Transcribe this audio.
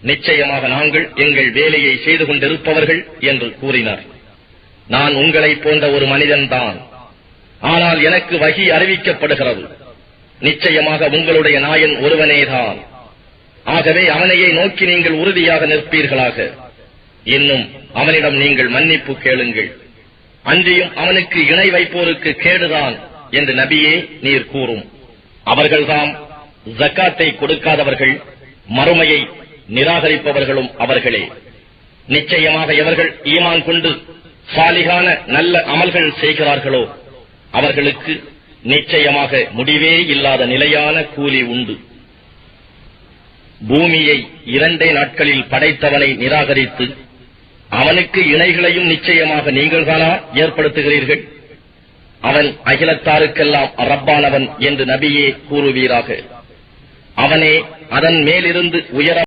நிச்சயமாக நாங்கள் எங்கள் வேலையை செய்து கொண்டிருப்பவர்கள் என்று கூறினார். நான் உங்களைப் போன்ற ஒரு மனிதன்தான். ஆனால் எனக்கு வகி அறிவிக்கப்படுகிறது. நிச்சயமாக உங்களுடைய நாயன் ஒருவனேதான். ஆகவே அவனையை நோக்கி நீங்கள் உறுதியாக நிற்பீர்களாக. இன்னும் அவனிடம் நீங்கள் மன்னிப்பு கேளுங்கள். அன்றியும் அவனுக்கு இணை வைப்போருக்கு கேடுதான் என்று நபியே நீர் கூறும். அவர்கள்தாம் ஜக்காத்தை கொடுக்காதவர்கள் மறுமையை நிராகரிப்பவர்களும் அவர்களே. நிச்சயமாக எவர்கள் ஈமான் கொண்டு சாலிகான நல்ல அமல்கள் செய்கிறார்களோ அவர்களுக்கு நிச்சயமாக முடிவே இல்லாத நிலையான கூலி உண்டு. பூமியை இரண்டே நாட்களில் படைத்தவனை நிராகரித்து அவனுக்கு இணைகளையும் நிச்சயமாக நீங்கள்தானா ஏற்படுத்துகிறீர்கள்? அவன் அகிலத்தாருக்கெல்லாம் ரப்பானவன் என்று நபியே கூறுவீராக. அவனே அதன் மேலிருந்து உயர